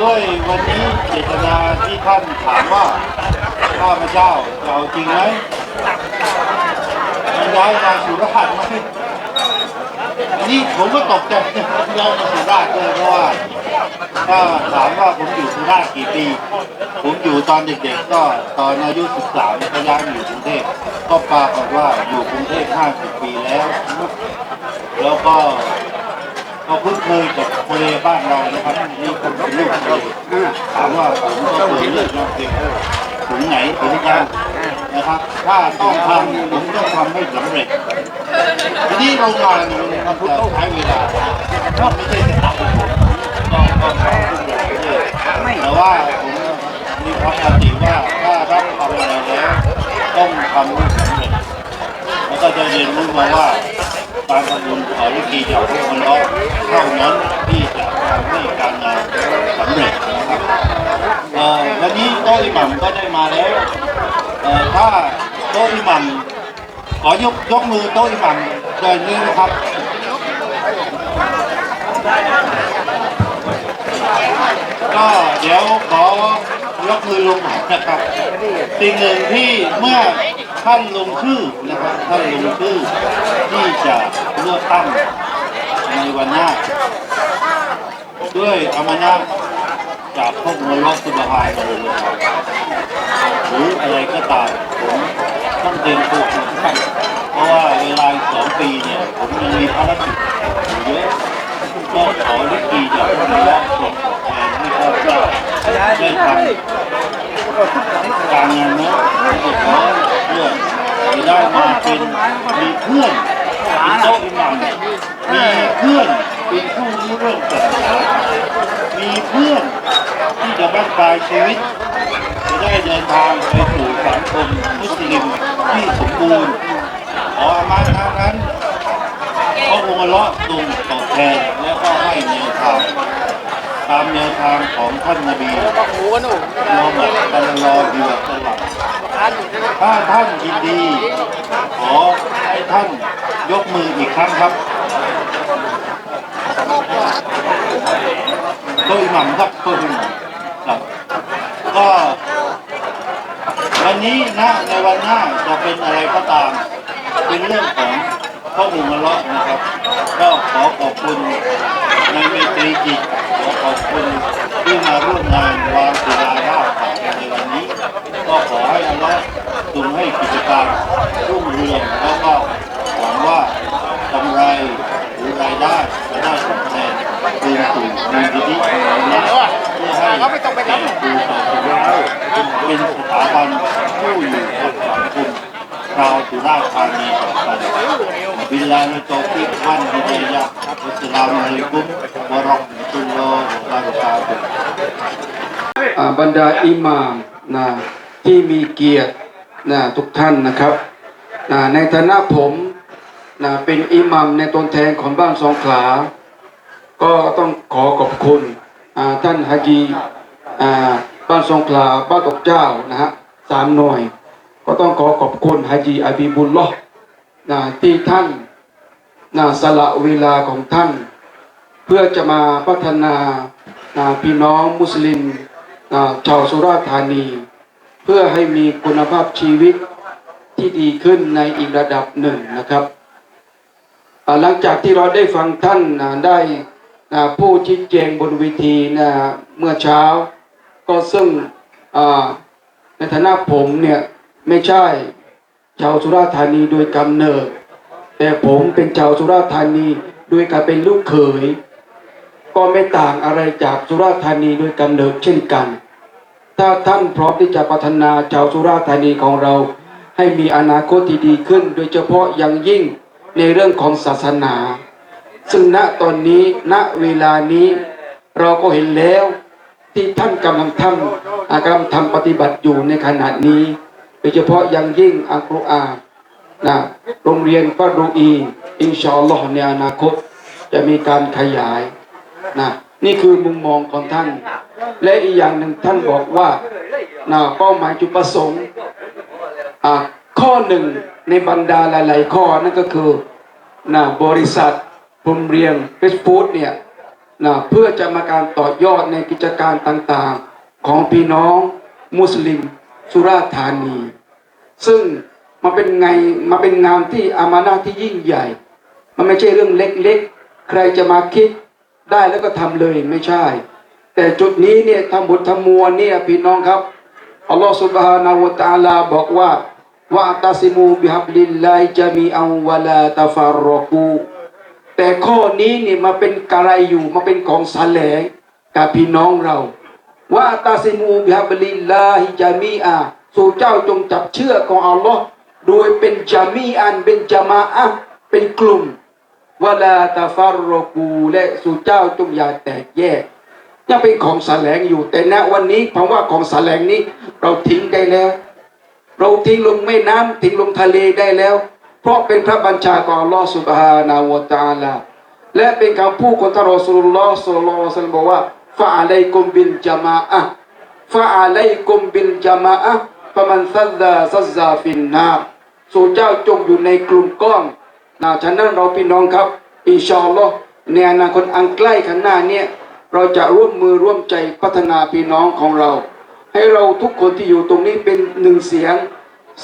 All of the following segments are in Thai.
ด้วยวันนี้เจตนาที่ท่านถามว่าข้าพเจ้าจะเอาจริงไหมย้ายมาสุราษฎร์ไหมอันนี้ผมก็ตกใจย้ายมาสุราษฎร์ด้วยเพราะว่าถ้าถามว่าผมอยู่สุราษฎร์กี่ปี ผมอยู่ตอนเด็กๆ ก็ตอนอายุ 13ก็ย้ายมาอยู่กรุงเทพก็ปรากฏว่าอยู่กรุงเทพ50ปีแล้ว แล้วก็ ก็คุ้นเคยกับทะเลบ้านเรานะครับนี่ผมเป็นลูกทะเลถามว่าผมก็เคยเลือกน้องเพลงถึงไหนถึงกันนะครับ ถ้าต้องทำผมต้องทำให้สำเร็จทีนี้โรงงานเนี่ยมันจะใช้เวลาไม่ใช่จะตัดผมต้องต้องทำทุกอย่างเลยแต่ว่าผมมีความปกติว่าถ้ารับทำอะไรแล้วต้องทำให้สำเร็จแล้วก็จะเรียนรู้มาว่า การทำบุญขอวิธีจากพวกมันล้อเท่านั้นที่จะทำให้การงานสำเร็จนะครับวันนี้โต๊ะอิหมัมก็ได้มาแล้วถ้าโต๊ะอิหมัมขอยกยกมือโต๊ะอิหมัมเดินนี้นะครับก็เดี๋ยวขอยกมือลงนะครับสิ่งหนึ่งที่เมื่อ ท่านลงชื่อนะครับท่านลงชื่อที่จะเลือกตั้งในวันหน้า ด้วยอำนาจจากพวกมลสุบฮานเลยนะครับหรืออะไรก็ตามผมต้องเตรียมตัวเพราะว่าเวลาสองปีเนี่ยผมยังมีภารกิจเยอะก็ขอวิธีจากพวกมลสุบฮานที่ข้าพเจ้าได้ทำ การงานนะผมขอเพื่อจะได้มาเป็นมีเพื่อนมีโต๊ะอิหมัมมีเพื่อนเป็นผู้รู้เรื่องศาสนมีเพื่อนที่จะบรรปลายชีวิต จะได้เดินทางไปสู่สังคมมุสลิมที่สมบูรณ์ขออามาทางนั้นพระองค์ลเลาะห์ทรงตอบแทนและก็ให้แนวทาง ตามแนวทางของท่านนบีหูกันหนูรอหมดตลอดดีแบบตลอดถ้าท่านยินดี ขอให้ท่านยกมืออีกครั้งครับโดยหม่ำครับโดยหม่ำครับก็วันนี้นะในวันหน้าจะเป็นอะไรก็ตาม เป็นเรื่องของข้อมูลมาเลาะนะครับ ก็ขอขอบคุณในเมตรีจิต ขอขอบคุณที่มาร่วมงานวางศิลาราชในวันนี้ ก็ขอให้อัลเลาะห์ทรงให้กิจการรุ่งเรืองแล้วก็หวังว่ากำไรหรือรายได้จะได้ตอบแทนคืนสู่มูลนิธิของเรานะเพื่อให้แก่ครูต่อไปเป็นสถาบันผู้อยู่กับสังคมชาวสุราษฎร์ธานีต่อไป บิลลาฮิตอฟิกวันฮิดายะอัสสลามุอะลัยกุมวะเราะห์มะตุลลอฮ์วะบะเราะกาตุฮ์ อ่า บรรดาอิหม่ามนะที่มีเกียรตินะทุกท่านนะครับนะในฐานะผมนะเป็นอิหมัมในตนแทนของบ้านสองขลาก็ต้องขอขอบคุณท่านฮาจีบ้านสองขลาบ้านตกเจ้านะฮะสามหน่วย ก็ต้องขอขอบคุณฮาจีอาบีบุลลอนะที่ท่านนะสละเวลาของท่าน เพื่อจะมาพัฒนาอ่าพี่น้องมุสลิม ชาวสุราษฎร์ธานี เพื่อให้มีคุณภาพชีวิตที่ดีขึ้นในอีกระดับหนึ่งนะครับ หลังจากที่เราได้ฟังท่านได้ผู้ชี้แจงบนเวทีนะเมื่อเช้า ก็ซึ่งในฐานะผมเนี่ยไม่ใช่ชาวสุราษฎร์ธานีโดยกำเนิด แต่ผมเป็นชาวสุราษฎร์ธานีโดยการเป็นลูกเขย ก็ไม่ต่างอะไรจากสุราษฎร์ธานีโดยกำเนิดเช่นกัน ถ้าท่านพร้อมที่จะพัฒนาชาวสุราษฎร์ธานีของเรา ให้มีอนาคตที่ดีขึ้น โดยเฉพาะอย่างยิ่งในเรื่องของศาสนา ซึ่งณตอนนี้ณเวลานี้ เราก็เห็นแล้วที่ท่านกำลังทำอากำลังทำปฏิบัติอยู่ในขณะนี้ โดยเฉพาะอย่างยิ่งอัลกุรอานนะโรงเรียนฟารูอี อินชาอัลลอฮ์ในอนาคต จะมีการขยายนะ นี่คือมุมมองของท่าน และอีกอย่างหนึ่งท่านบอกว่านะเป้าหมายจุดประสงค์ข้อหนึ่งในบรรดาหลาย ๆ ข้อนั่นก็คือนะบริษัทผมเรียงเฟสฟูดเนี่ยนะเพื่อจะมาการต่อยอดในกิจการต่าง ๆ ของพี่น้องมุสลิมสุราธานี ซึ่งมันเป็นไงมาเป็นงานที่อามานาที่ยิ่งใหญ่ มันไม่ใช่เรื่องเล็ก ๆ ใครจะมาคิด ได้แล้วก็ทำเลยไม่ใช่ แต่จุดนี้เนี่ยทำบุญทำมวลเนี่ยพี่น้องครับอัลลอฮฺสุบฮานาวตาลาบอกว่าว่าตาซิมูบิฮับลิลไลจามีอัวะลาตาฟารอกูแต่ข้อนี้เนี่ยมาเป็นกะไรอยู่มาเป็นของสแลงกับพี่น้องเราว่าตาซิมูบิฮับลิลไลจามีอาสู่เจ้าจงจับเชื่อของอัลลอฮ์โดยเป็นจามีอันเป็นจามาอะเป็นกลุ่ม วลาตาฟารรกูและสู่เจ้าจงอย่าแตกแยกยังเป็นของแสลงอยู่ แต่ณวันนี้คำว่าของแสลงนี้ เราทิ้งได้แล้ว เราทิ้งลงแม่น้ำทิ้งลงทะเลได้แล้ว เพราะเป็นพระบัญชาของลอสุบฮานาวตาลาและเป็นคำพูดของท่านรอสูลุลลอสุลลัลลอฮุอะลัยฮิวะซัลลัมบอกว่าฟะอะลัยกุมบิลจามาอะฟะอะลัยกุมบิลจามาอะห์ฟะมันซัลลาซัซซาฟินนารสู่เจ้าจงอยู่ในกลุ่มก้อน นะฉะนั้นเราพี่น้องครับอินชาอัลลอฮ์ในอนาคตอันใกล้ข้างหน้าเนี่ยเราจะร่วมมือร่วมใจพัฒนาพี่น้องของเรา ให้เราทุกคนที่อยู่ตรงนี้เป็นหนึ่งเสียง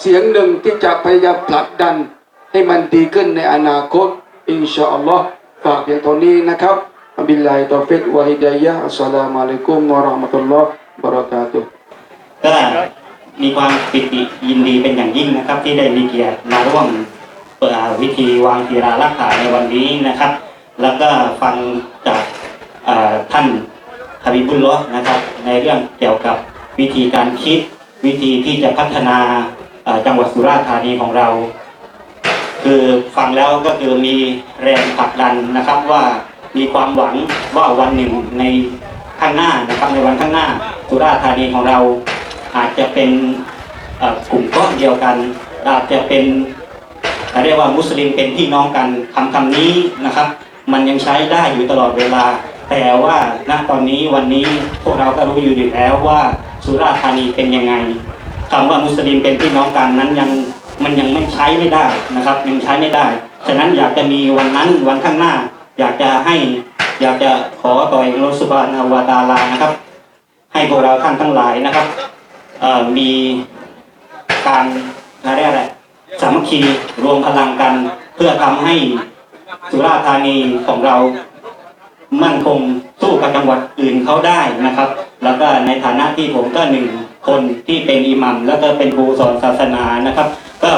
เสียงหนึ่งที่จะพยายามผลักดัน ให้มันดีขึ้นในอนาคตอินชาอัลลอฮ์ฝากเพียงเท่านี้นะครับบิลลาฮิตอฟิกวะฮิดายะอัสสลามุอะลัยกุมวะราะห์มะตุลลอฮ์บะเราะกาตุฮ์ก็มีความปิติยินดีเป็นอย่างยิ่งนะครับ ที่ได้มีเกียรติมาร่วม วิธีวางทีรารักษาในวันนี้นะครับ แล้วก็ฟังจากท่านฮาบิบุลล์นะครับ ในเรื่องเกี่ยวกับวิธีการคิด วิธีที่จะพัฒนาจังหวัดสุราษฎร์ธานีของเรา คือฟังแล้วก็คือมีแรงผลักดันนะครับว่ามีความหวังว่าวันหนึ่งในข้างหน้านะครับในวันข้างหน้าสุราษฎร์ธานีของเราอาจจะเป็นกลุ่มก้อนเดียวกัน อาจจะเป็น เรียกว่ามุสลิมเป็นพี่น้องกันคำคำนี้นะครับ มันยังใช้ได้อยู่ตลอดเวลา แต่ว่าณตอนนี้วันนี้พวกเราก็รู้อยู่ดีแล้วว่าสุราธานีเป็นยังไงคำว่ามุสลิมเป็นพี่น้องกันนั้นยังมันยังไม่ใช้ไม่ได้นะครับ ยังใช้ไม่ได้ฉะนั้นอยากจะมีวันนั้นวันข้างหน้า อยากจะให้อยากจะขอต่อเองรสุบานอวาตาลานะครับ ให้พวกเราท่านทั้งหลายนะครับมีการอะไรอะไร สามัคคีรวมพลังกัน เพื่อทำให้สุราษฎร์ธานีของเรามั่นคงสู้กับจังหวัดอื่นเขาได้นะครับ แล้วก็ในฐานะที่ผมก็หนึ่งคนที่เป็นอิหมัมแล้วก็เป็นครูสอนศาสนานะครับ ก็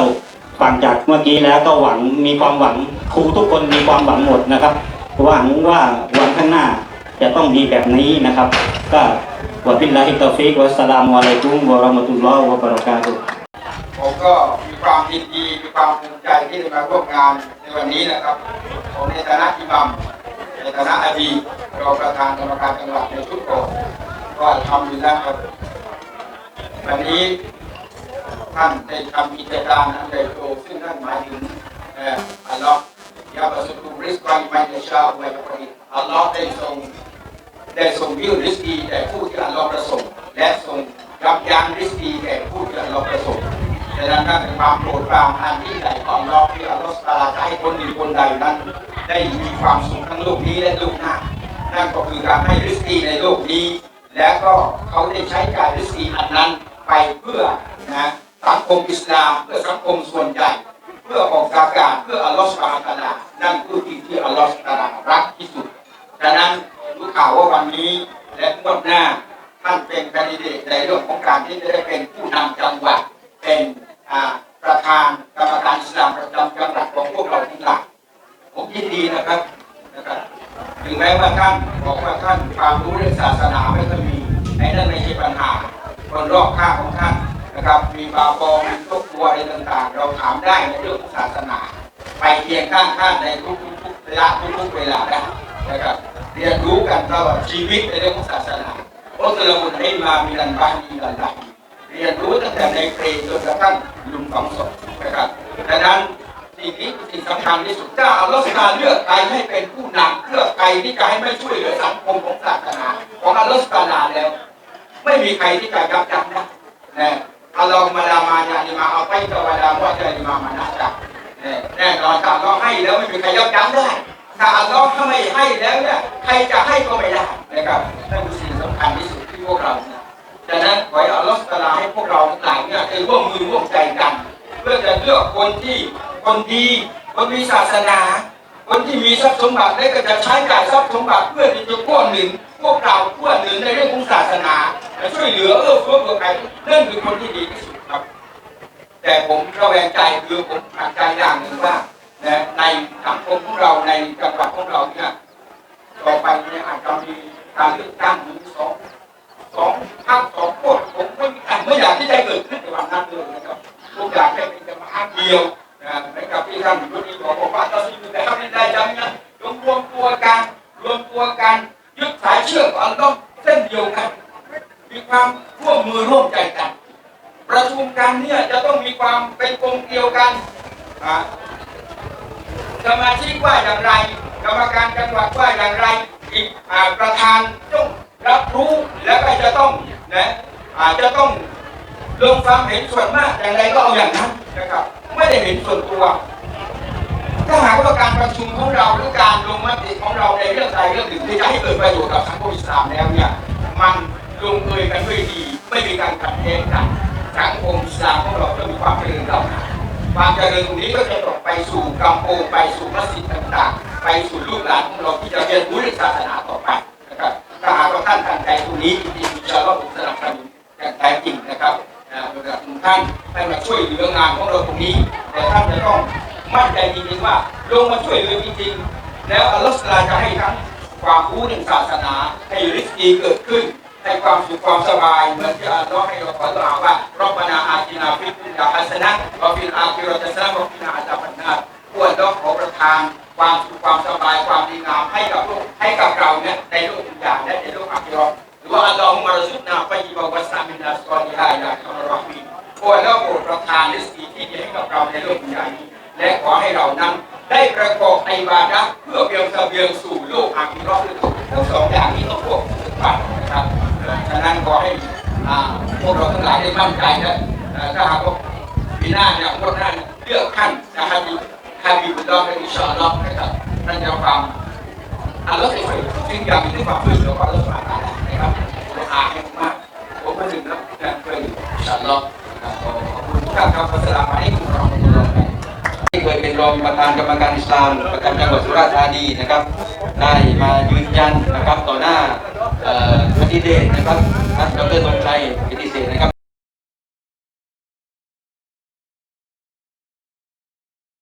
ฟังจากเมื่อกี้แล้วก็หวังมีความหวังครูทุกคนมีความหวังหมดนะครับ หวังว่าวันข้างหน้าจะต้องมีแบบนี้นะครับ ก็วะบิลลาฮิตตอฟิกวัสสลามุอะลัยกุมวะเราะมะตุลลอฮ์วะบะเราะกาตุฮ์ ก็มีความยินดีมีความภูมิใจที่ได้มาร่วมงานในวันนี้นะครับผมในฐานะอิหมัมในฐานะอดีตรองประธานกรรมการจังหวัดในชุดโปรดก็ทำอยู่แล้วครับวันนี้ท่านได้ทำกิจการอันใหญ่โตซึ่งท่านหมายถึงเอ่ออัลลอฮ์ยาบะสุตุริสกวาอิมันยาชาอุวะยกริอัลลอฮ์ได้ทรงได้ทรงยื่นริสกีแก่ผู้ที่อัลลอฮ์ประสงค์และทรงยับยั้งริสกีแก่ผู้ที่อัลลอฮ์ประสงค์ ฉะนั้นก็เป็นความโปรดปรานอันที่ใหญ่ของอัลลอฮ์ที่อัลลอฮ์ตะอาลาจะให้คนหนึ่งคนใดนั้น ได้มีความสุขทั้งโลกนี้และโลกหน้า นั่นก็คือการให้ริสกีในโลกนี้ และก็เขาได้ใช้กายริสกีอันนั้นไปเพื่อนะสังคมอิสลามเพื่อสังคมส่วนใหญ่ เพื่อออกอาการเพื่ออัลลอฮ์สุบฮานะฮูวะตะอาลานั่นคือ คนรอบข้างของท่านนะครับ มีบาปองมีทุกตัวอะไรต่างๆ เราถามได้ในเรื่องของศาสนา ไปเคียงข้างท่านในทุกๆระยะทุกๆเวลาได้นะครับเรียนรู้กันตลอดชีวิตในเรื่องของศาสนาเพราะเราบุญให้มามีลันบานมีลันบาเรียนรู้ตั้งแต่ในเพลงจนกระทั่งลุงสองศพนะครับดังนั้นสิ่งนี้คือสิ่งสำคัญที่สุดถ้าเอาลักษณะเลือกใครให้เป็นผู้นำเลือกใครที่จะให้ไม่ช่วยเหลือสังคมของศาสนา ของอัลลอฮฺสุบฮานาแล้ว ไม่มีใครที่จะยับยั้งได้นะอัลลอฮฺมาลามายานิมาเอาไปตะวะดามว่าจะนิมามานะจักแน่นอนถ้าเราให้แล้วไม่มีใครยับยั้งได้ถ้าอัลลอฮ์ถ้าไม่ให้แล้วเนี่ยใครจะให้ก็ไม่ได้นะครับนั่นคือสิ่งสำคัญที่สุดที่พวกเราดังนั้นขอให้อัลลอฮ์ตาลาให้พวกเราทั้งหลายเนี่ยได้ร่วมมือร่วมใจกัน เพื่อจะเลือกคนที่คนดีคนมีศาสนา คนที่มีทรัพย์สมบัติและก็จะใช้จ่ายทรัพย์สมบัติเพื่อที่จะกู้หนุน พวกเรากู้หนุนในเรื่องของศาสนาและช่วยเหลือเอื้อเฟื้อเผื่อแผ่นั่นคือคนที่ดีที่สุดครับ แต่ผมระแวงใจคือผมหนักใจอย่างหนึ่งว่าในสังคมของเราในจังหวัดของเราเนี่ยต่อไปเนี่ยอาจจะมีการเลือกตั้ง สมาชิกว่าอย่างไร กรรมการจังหวัดว่าอย่างไรอีกอประธานต้องรับรู้แล้วก็จะต้องนะอาจจะต้องลงความเห็นส่วนมากอย่างไรก็เอาอย่างนั้นนะครับ ไม่ได้เห็นส่วนตัว ถ้าหากว่าการประชุมของเราหรือการลงมติของเราในเรื่องใดเรื่องหนึ่งที่จะให้เกิดประโยชน์กับสังคมอิสลามแล้วเนี่ยมันลงเอยกันด้วยดี ไม่มีการขัดแย้งกันสังคมอิสลามของเราจะมีความเจริญก้าวหน้า ความเจริญตรงนี้ก็จะตกไปสู่กัมโปไปสู่มัสยิดต่างๆ ไปสู่ลูกหลานของเราที่จะเรียนรู้เรื่องศาสนาต่อไปนะครับถ้าหากว่าท่านตั้งใจตรงนี้จริงๆอินชาอัลลอฮ์ผมสนับสนุนอย่างแท้จริงนะครับอ่าโดยการทุกท่านให้มาช่วยเหลืองานของเราตรงนี้ แต่ท่านจะต้องมั่นใจจริงๆว่าลงมาช่วยเหลือจริงๆแล้วอัลลอฮฺตะอาจะให้ทั้งความรู้เรื่งศาสนาให้ริสกีเกิดขึ้น ให้ความสุขความสบายเหมือนที่อัลลอฮ์ให้เราขอดุอาว่ารับบานาอาตินาฟิดุนยาฮัสนะวะฟิลอาคิเราะฮัสนะวะฟินาอาซาบันนาควรต้องขอประทานความสุขความสบายความดีงามให้กับโลกให้กับเราเนี่ยในโลกดุนยาและในโลกอาคิเราะห์หรือว่าอัลลอฮุมะรซุกนาฟัยบะวัสซามินาสกอลิฮาอิลาอัลรอฮีมควรแล้วโปรดประทานริสกีที่ดีให้กับเราในโลกดุนยานี้และขอให้เรานั้นได้ประกอบในบาดะเพื่อเบียงเสบียงสู่โลกอาคิเราะห์ด้วยทั้งสองอย่างนี้ต้องควบคู่กันไปนะครับ ฉะนั้นขอให้อ่าพ วกเราทั้งหลายได้มั่นใจนะถ้าหากว่าปีหน้าเนี่ยงวดหน้าเลือกท่านนะครับมีฮาบิบุลลอฮ์และอินชอัลลอฮ์นะครับนั่นจะความอัลลอฮ์จะช่วยสิ่งอย่างมีด้วยความช่วยเหลือของอัลลอฮ์สุบฮานะฮูวะตะอาลานะครับเราอาให้มากผมมาถึงแล้วนะช่วยอินชอัลลอฮ์นะครับขอบคุณทุกท่านครับอัสสามุอาวะเรามที่เคยเป็นรองประธานกรรมการอิสลามประจำจังหวัดสุราษฎร์ธานีนะครับ ได้มายืนยันนะครับต่อหน้าเอ่อคันดิเดตนะครับท่านดรธงชัยกิ